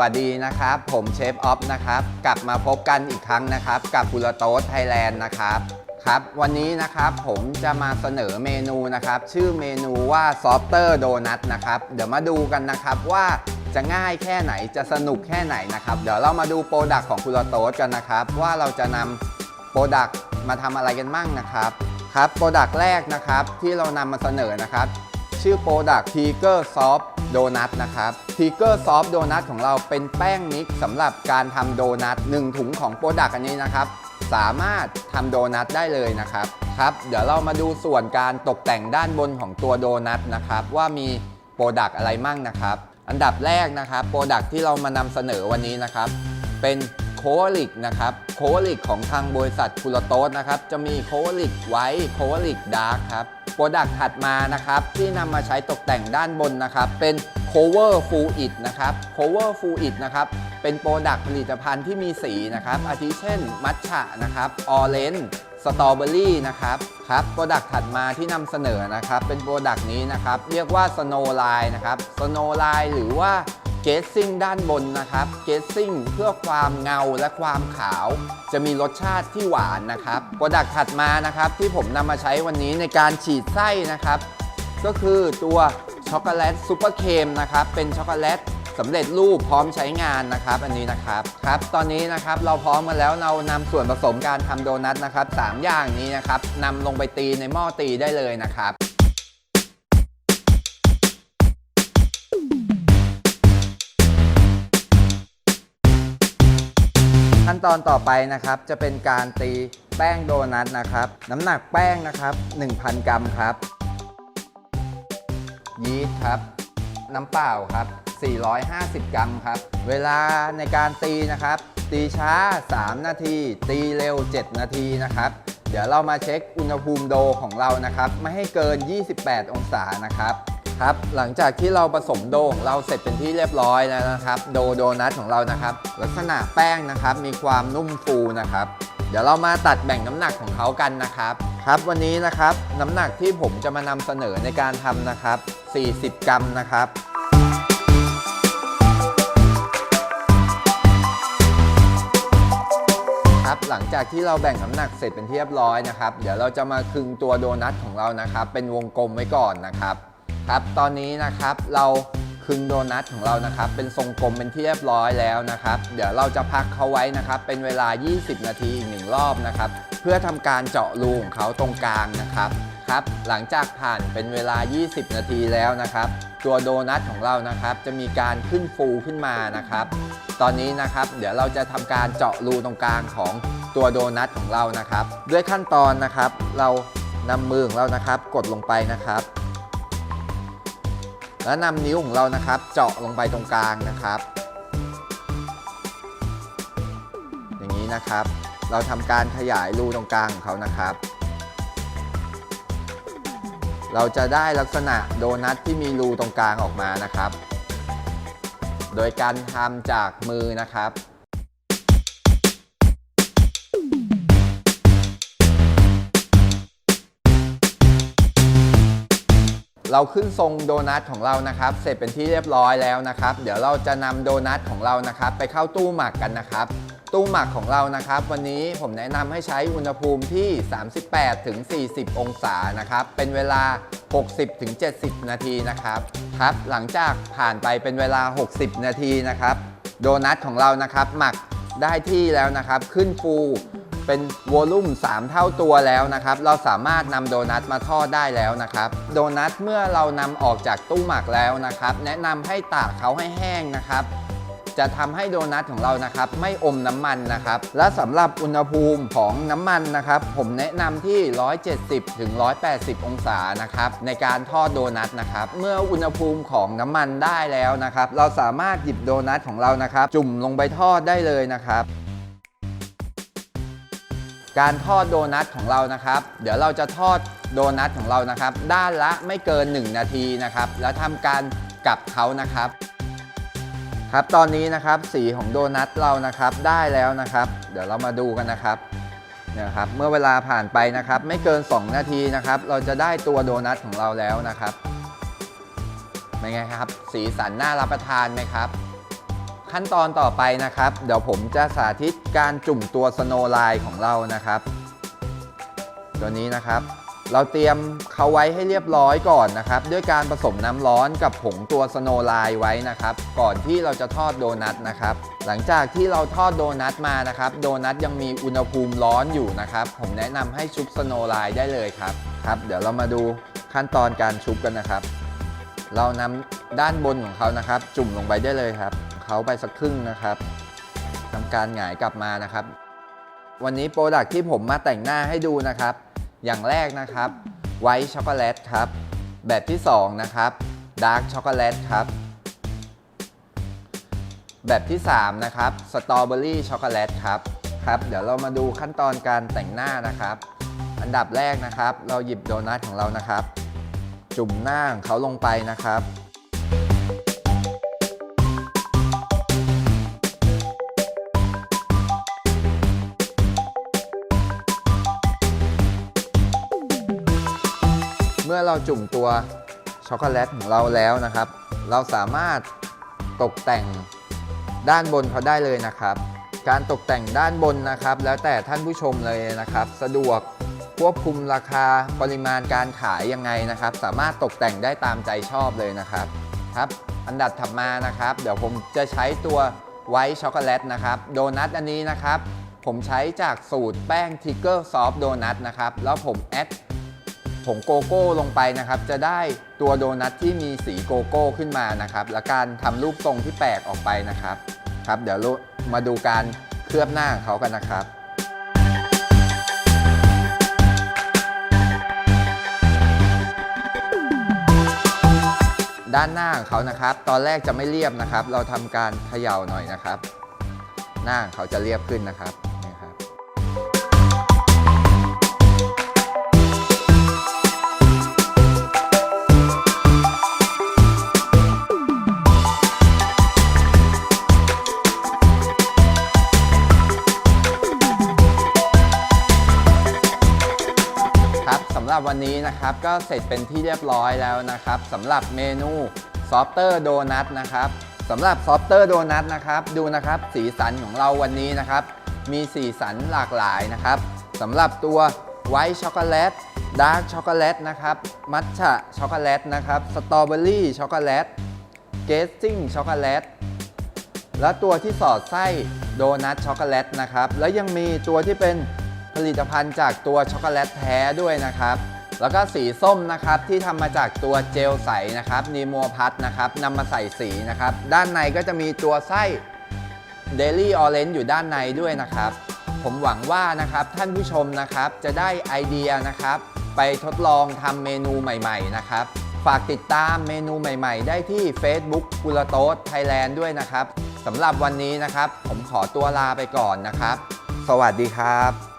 วัสดีนะครับ ผมเชฟออฟนะครับ กลับมาพบกันอีกครั้งนะครับ กับกุลโต๊ดไทยแลนด์นะครับครับ วันนี้นะครับผมจะมาเสนอเมนูนะครับ ชื่อเมนูว่าซอฟเตอร์โดนัทนะครับ เดี๋ยวมาดูกันนะครับว่าจะง่ายแค่ไหนจะสนุกแค่ไหนนะครับ เดี๋ยวเรามาดูโปรดักของกุลโต๊ดกันนะครับ ว่าเราจะนำโปรดักมาทำอะไรกันบ้างนะครับครับโปรดักแรกนะครับที่เรานำมาเสนอนะครับ ชื่อโปรดักต์ Tiger Soft Donut นะครับ Tiger Soft Donut ของเราเป็นแป้งมิกสำหรับการทำโดนัท1ถุงของโปรดักต์อันนี้นะครับสามารถทำโดนัทได้เลยนะครับครับ เดี๋ยวเรามาดูส่วนการตกแต่งด้านบนของตัวโดนัทนะครับ ว่ามีโปรดักต์อะไรมั่งนะครับ อันดับแรกนะครับโปรดักต์ที่เรามานำเสนอวันนี้นะครับ เป็นโคลิกนะครับโคลิกของทางบริษัทคุลโตสนะครับ จะมีโคลิกไวท์โคลิกดาร์กครับ โปรดักต์ถัดมานะครับ ที่นำมาใช้ตกแต่งด้านบนนะครับ เป็น cover full it นะครับ cover full it นะครับ เป็นโปรดักต์ผลิตภัณฑ์ที่มีสีนะครับ อาทิเช่น มัทฉะนะครับออเรนจ์สตรอเบอรี่นะครับครับโปรดักต์ถัดมาที่นำเสนอนะครับ เป็นโปรดักต์นี้นะครับ เรียกว่า Snow Line นะครับ Snow Line หรือว่า เกสซิ่งด้านบนนะครับเกสซิ่งเพื่อความเงาและความขาว จะมีรสชาติที่หวานนะครับโปรดักต์ถัดมานะครับที่ผมนำมาใช้วันนี้ในการฉีดไส้นะครับ ก็คือตัวช็อกโกแลตซูเปอร์เคมนะครับเป็นช็อกโกแลตสำเร็จรูปพร้อมใช้งานนะครับอันนี้นะครับครับ ตอนนี้นะครับเราพร้อมกันแล้วเรานำส่วนผสมการทำโดนัทนะครับสามอย่างนี้นะครับนำลงไปตีในหม้อตีได้เลยนะครับ ขั้นตอนต่อไปนะครับจะเป็นการตีแป้งโดนัทนะครับ น้ำหนักแป้งนะครับ 1,000 กรัมครับ ยีสต์ครับ น้ำเปล่าครับ 450 กรัมครับ เวลาในการตีนะครับ ตีช้า 3 นาที ตีเร็ว 7 นาทีนะครับ เดี๋ยวเรามาเช็คอุณหภูมิโดของเรานะครับ ไม่ให้เกิน 28 องศานะครับ ครับ หลังจากที่เราผสมโดของเราเสร็จเป็นที่เรียบร้อยแล้วนะครับ โดโดนัทของเรานะครับ ลักษณะแป้งนะครับ มีความนุ่มฟูนะครับ เดี๋ยวเรามาตัดแบ่งน้ำหนักของเขากันนะครับ ครับวันนี้นะครับน้ำหนักที่ผมจะมานำเสนอในการทำนะครับ 40 กรัมนะครับครับหลังจากที่เราแบ่งน้ำหนักเสร็จเป็นที่เรียบร้อยนะครับ เดี๋ยวเราจะมาคึงตัวโดนัทของเรานะครับ เป็นวงกลมไว้ก่อนนะครับ ครับ ตอนนี้นะครับเราคึงโดนัทของเรานะครับ เป็นทรงกลมเป็นที่เรียบร้อยแล้วนะครับ เดี๋ยวเราจะพักเขาไว้นะครับ เป็นเวลา 20 นาทีอีกหนึ่งรอบนะครับ เพื่อทำการเจาะรูของเขาตรงกลางนะครับครับ หลังจากผ่านเป็นเวลา 20 นาทีแล้วนะครับ ตัวโดนัทของเรานะครับ จะมีการขึ้นฟูขึ้นมานะครับ ตอนนี้นะครับ เดี๋ยวเราจะทำการเจาะรูตรงกลางของตัวโดนัทของเรานะครับ ด้วยขั้นตอนนะครับ เรานำมือของเรานะครับ กดลงไปนะครับ แล้วนำนิ้วของเรานะครับ เจาะลงไปตรงกลางนะครับ อย่างนี้นะครับ เราทำการขยายรูตรงกลางของเขานะครับ เราจะได้ลักษณะโดนัทที่มีรูตรงกลางออกมานะครับ โดยการทำจากมือนะครับ เราขึ้นทรงโดนัทของเรานะครับ เสร็จเป็นที่เรียบร้อยแล้วนะครับ เดี๋ยวเราจะนำโดนัทของเรานะครับ ไปเข้าตู้หมักกันนะครับ ตู้หมักของเรานะครับ วันนี้ผมแนะนำให้ใช้อุณหภูมิที่ 38ถึง40องศานะครับ เป็นเวลา 60ถึง70นาทีนะครับครับ หลังจากผ่านไปเป็นเวลา 60 นาทีนะครับ โดนัทของเรานะครับ หมักได้ที่แล้วนะครับ ขึ้นฟู เป็นวอลลุ่ม 3 เท่าตัวแล้วนะครับ เราสามารถนำโดนัทมาทอดได้แล้วนะครับ โดนัทเมื่อเรานำออกจากตู้หมักแล้วนะครับ แนะนำให้ตากเขาให้แห้งนะครับ จะทำให้โดนัทของเรานะครับ ไม่อมน้ำมันนะครับ และสำหรับอุณหภูมิของน้ำมันนะครับ ผมแนะนำที่ 170ถึง180 องศานะครับ ในการทอดโดนัทนะครับ เมื่ออุณหภูมิของน้ำมันได้แล้วนะครับ เราสามารถหยิบโดนัทของเรานะครับ จุ่มลงไปทอดได้เลยนะครับ การทอดโดนัทของเรานะครับ เดี๋ยวเราจะทอดโดนัทของเรานะครับ ด้านละไม่เกิน 1 นาทีนะครับ แล้วทำการกลับเขานะครับ ครับตอนนี้นะครับสีของโดนัทเรานะครับได้แล้วนะครับ เดี๋ยวเรามาดูกันนะครับเนี่ยครับเมื่อเวลาผ่านไปนะครับ ไม่เกิน 2 นาทีนะครับ เราจะได้ตัวโดนัทของเราแล้วนะครับเป็นไงครับ สีสันน่ารับประทานไหมครับ ขั้นตอนต่อไปนะครับ เดี๋ยวผมจะสาธิตการจุ่มตัวสโนไลน์ของเรานะครับ ตัวนี้นะครับ เราเตรียมเขาไว้ให้เรียบร้อยก่อนนะครับ ด้วยการผสมน้ำร้อนกับผงตัวสโนไลน์ไว้นะครับ ก่อนที่เราจะทอดโดนัทนะครับ หลังจากที่เราทอดโดนัทมานะครับ โดนัทยังมีอุณหภูมิร้อนอยู่นะครับ ผมแนะนำให้ชุบสโนไลน์ได้เลยครับครับเดี๋ยวเรามาดูขั้นตอนการชุบกันนะครับ เรานำด้านบนของเขานะครับ จุ่มลงไปได้เลยครับ เขาไปสักครึ่งนะครับทำการหงายกลับมานะครับ วันนี้โปรดักที่ผมมาแต่งหน้าให้ดูนะครับ อย่างแรกนะครับไวท์ช็อกโกแลตครับ แบบที่ 2 นะครับดาร์กช็อกโกแลตครับ แบบที่ 3 นะครับสตรอเบอรี่ช็อกโกแลตครับครับ เดี๋ยวเรามาดูขั้นตอนการแต่งหน้านะครับ อันดับแรกนะครับ เราหยิบโดนัทของเรานะครับ จุ่มหน้าของเขาลงไปนะครับ มื่อเราจุ่มตัวช็อกโกแลตของเราแล้วนะครับ เราสามารถตกแต่งด้านบนเขาได้เลยนะครับ การตกแต่งด้านบนนะครับ แล้วแต่ท่านผู้ชมเลยนะครับ สะดวกควบคุมราคาปริมาณการขายยังไงนะครับ สามารถตกแต่งได้ตามใจชอบเลยนะครับครับอันดับถัดมานะครับ เดี๋ยวผมจะใช้ตัวไวท์ช็อกโกแลตนะครับโดนัทอันนี้นะครับ ผมใช้จากสูตรแป้งทิกเกอร์ซอฟต์โดนัทนะครับ แล้วผมแอด ผงโกโก้ลงไปนะครับ จะได้ตัวโดนัทที่มีสีโกโก้ขึ้นมานะครับ และการทำรูปทรงที่แปลกออกไปนะครับครับ เดี๋ยวมาดูการเคลือบหน้าของเขากันนะครับด้านหน้าของเขานะครับ ตอนแรกจะไม่เรียบนะครับ เราทำการเขย่าหน่อยนะครับ หน้าเขาจะเรียบขึ้นนะครับ รับวันนี้นะครับก็เสร็จเป็นที่เรียบร้อยแล้วนะครับสำหรับเมนูซอฟเตอร์โดนัทนะครับสำหรับซอฟเตอร์โดนัทนะครับดูนะครับสีสันของเราวันนี้นะครับ มีสีสันหลากหลายนะครับสำหรับตัวไวท์ช็อกโกแลตดาร์กช็อกโกแลตนะครับมัทฉะช็อกโกแลตนะครับสตรอเบอรี่ช็อกโกแลตเกสซิ่งช็อกโกแลตและตัวที่สอดไส้โดนัทช็อกโกแลตนะครับ แล้วยังมีตัวที่เป็น ผลิตภัณฑ์จากตัวช็อกโกแลตแท้ด้วยนะครับ แล้วก็สีส้มนะครับที่ทำมาจากตัวเจลใสนะครับนีโมพัทนะครับนำมาใส่สีนะครับ ด้านในก็จะมีตัวไส้เดลี่ออเรนจ์อยู่ด้านในด้วยนะครับ ผมหวังว่านะครับท่านผู้ชมนะครับจะได้ไอเดียนะครับ ไปทดลองทำเมนูใหม่ๆนะครับ ฝากติดตามเมนูใหม่ๆ ได้ที่ Facebook กุลโต๊ดไทยแลนด์ด้วยนะครับสำหรับวันนี้นะครับ ผมขอตัวลาไปก่อนนะครับ สวัสดีครับ